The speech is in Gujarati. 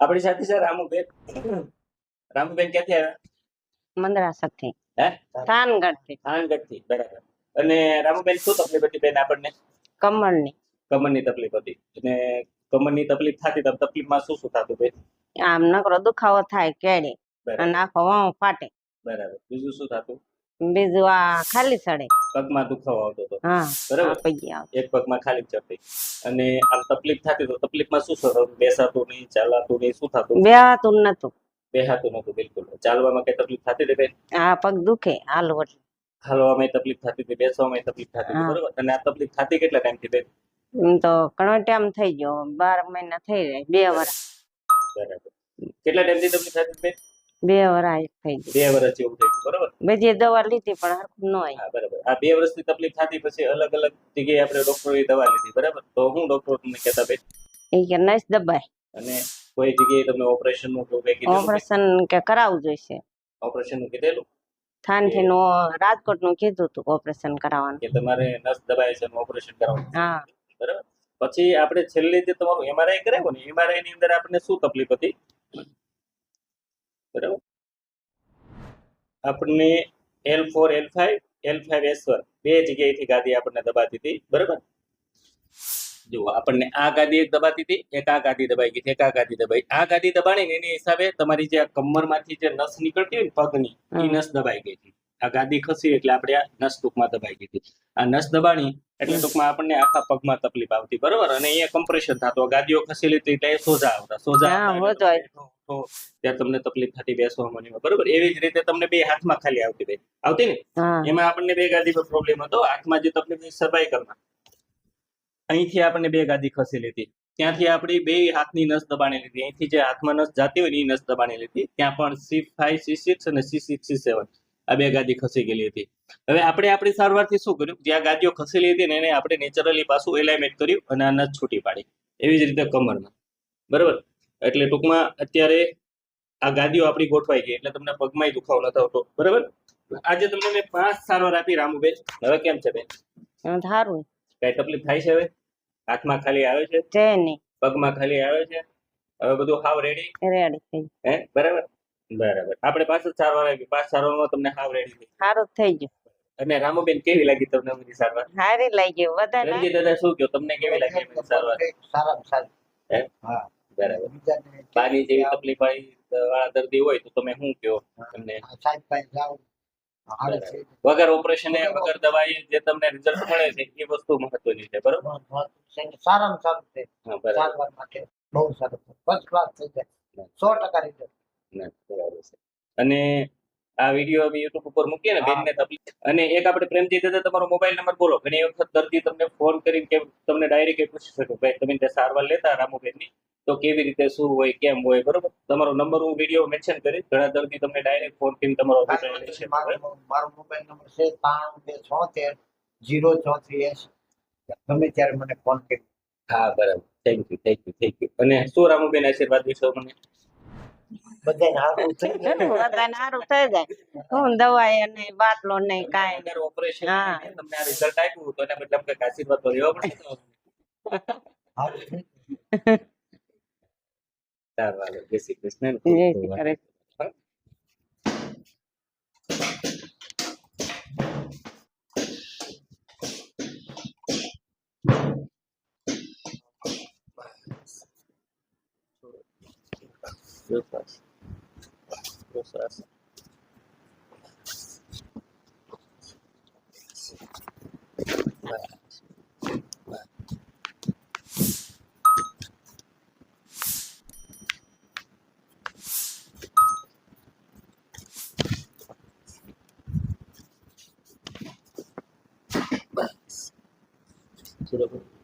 આપણી સાથે છે રામુબેન. રામુબેન ક્યાંથી આવ્યા? મંદરાસરથી હે? થાનગઢથી. આનગઢથી બરાબર. અને રામુબેન શું તકલીફ હતી બેન આપણને? કમળની કમરની તકલીફ હતી. અને કમરની તકલીફ થતી તો તકલીફમાં શું શું થતું બેન? આમ નકરો દુખાવો થાય કેડી અને આખો વાં ફાટે. બરાબર. બીજું શું થતું? બીજું આ ખાલી ચડે પગમાં દુખાવો આવતો હતો. બરાબર. આ એક પગમાં ખાલી ચડતી. અને આમ તકલીફ થતી તો તકલીફમાં શું થતું બેસાતું નહીં ચાલાતું નહીં શું થતું? બેહાતું નતું બેહાતું નતું બિલકુલ. ચાલવામાં કઈ તકલીફ થતી હતી બેન? આ પગ દુખે હાલો એટલે હાલવામાં તકલીફ થતી હતી બેસવામાં તકલીફ થતી હતી બરાબર? અને આ તકલીફ થતી કેટલા ટાઈમથી બેન? એમ તો ઘણો ટાઈમ થઈ ગયો બાર મહિના થઈ જાય બે વર્ષ. બરાબર. કેટલા ટાઈમથી તકલીફ થતી બેન? બે વર્ષ થઈ બે વર્ષ જેવું થઈ ગયું બરોબર? બધી દવા લીધી પણ હરખું ન હોય બરાબર. આ બે વર્ષની તકલીફ થતી પછી અલગ અલગ જગ્યાએ આપણે ડોક્ટરોની દવા લીધી બરાબર? તો હું ડોક્ટર તમને કહેતા બેન એ કે નસ દબાય. અને કોઈ જગ્યાએ તમને ઓપરેશનનું કે ઓપરેશન કે કરાવવું જોઈશે. ઓપરેશનનું કીધેલું? થાનથી નું રાજકોટનું કીધું તું ઓપરેશન કરાવવાનું. કે તમારે નસ દબાય છે ઓપરેશન કરાવવાનું. હા. બરાબર? પછી આપણે છેલ્લે જે તમારું એમઆરઆઈ કરાવ્યું ને એમઆરઆઈ ની અંદર આપણને શું તકલીફ હતી? બરાબર? આપણને L four L five L five S one બે જગ્યાએથી ગાદી આપણને દબાતી હતી બરાબર? જુઓ આપણને આ ગાદી એક દબાતી હતી એક આ ગાદી દબાઈ ગઈ એક આ ગાદી દબાઈ. આ ગાદી દબાણી ને એની હિસાબે તમારી જે કમરમાંથી જે નસ નીકળતી હોય ને પગની એ નસ દબાઈ ગઈ હતી. આ ગાદી ખસી એટલે આપણે આ નસ ટૂંકમાં દબાઈ દીધી આ નસ દબાણી એટલે ટૂંકમાં આપણને આખા પગમાં તકલીફ આવતી. બરોબર? અને અહીંયા કમ્પ્રેશન થતું. ગાદીઓ ખસી લીધી એટલે સોજા આવતા. સોજા ત્યારે તમને તકલીફ થતી બેસવા મને બરોબર? એવી જ રીતે તમને બે હાથમાં ખાલી આવતી બે. આવતી ને? એમાં આપણને બે ગાદી પર પ્રોબ્લેમ હતો. હાથમાં જે તકલીફ સર્વાઈકલમાં અહીંથી આપણને બે ગાદી ખસી લીધી. ત્યાંથી આપણી બે હાથની નસ દબાણી લીધી. અહીંથી જે હાથમાં નસ જાતી હોય એ નસ દબાણી લીધી. ત્યાં પણ સી ફાઈવ સી સિક્સ અને સી સિક્સ સી સેવન આ બે ગાદી ખસી ગયેલી હતી. હવે આપણે આપણી સારવારથી શું કર્યું? જ્યાં ગાદીઓ ખસેલી હતી ને એને આપણે નેચરલી પાછું એલાઇમેન્ટ કર્યું અને આ નસ છૂટી પાડી. એવી જ રીતે કમરમાં. બરાબર? એટલે ટૂંકમાં અત્યારે આ ગાદીઓ આપણી ગોઠવાઈ ગઈ એટલે તમને પગમાંય દુખાવો ન થતો બરાબર? આજે તમને મેં પાંચ સારવાર આપી રામુબેન હવે કેમ છે બેન? સારું કઈ તકલીફ થાય છે હવે? હાથમાં ખાલી આવે છે? છે નહીં. પગમાં ખાલી આવે છે? હવે બધું હાવ રેડી રેડી હે? બરાબર? બરાબર. આપણે પાછળ સારવાર આવી પાંચ સારવારમાં તમને હાવ રેડી સારું થઈ ગયું. અને રામુબેન કેવી લાગી તમને બધી સારવાર? સારી લાગી બધા રંજીત દાદા શું કહ્યો તમને કેવી લાગી બધી સારવાર? સારામાં સારી. હા? બરાબર. પાણી જેવી તકલીફ વાળી વાળા દર્દી હોય તો તમે શું કહો તમને સાહેબ પાસે જાઓ. વગર ઓપરેશન વગર દવાઈ જે તમને રિઝલ્ટ મળે છે એ વસ્તુ મહત્વની છે બરોબર? સારામાં સારું છે. સારવાર માટે બહુ સારું ફર્સ્ટ ક્લાસ થઈ જાય. સો ટકા રિઝલ્ટ અને આ વીડિયો અમે યુટ્યુબ ઉપર મૂકીએ ને બેનને તકલીફ. અને એક આપણે પ્રેમજી દાદા તમારો મોબાઈલ નંબર બોલો. ઘણી વખત દર્દી તમને ફોન કરીને કે તમને ડાયરેક્ટ પૂછી શકે ભાઈ તમે ત્યાં સારવાર લેતા રામુબેનની? તો કેવી રીતે શું હોય કેમ હોય? બરોબર? તમારો નંબર હું વીડિયો મેન્શન કરીશ. ઘણા દર્દી તમને ડાયરેક્ટ ફોન કરીને તમારો? મારો મોબાઈલ નંબર છે ત્રણ બે છોતેર જીરો ચોત્રીસ. એસ ગમે ત્યારે મને ફોન કરી હા બરાબર. Thank you thank you thank you અને શું રામુબેન આશીર્વાદ વિશે મને? બધાને હારું થઈ જાય બધાને સારું થઈ જાય હું દવાઈ અને બાટલો નહીં કાંઈ વગર ઓપરેશન હા. તમને આ રિઝલ્ટ આપ્યું તો એના આશીર્વાદ તો લેવા થઈ જાય. સારું હાલો જય શ્રી કૃષ્ણ જય Shri Krishna. filtras, processo. Tudo bom?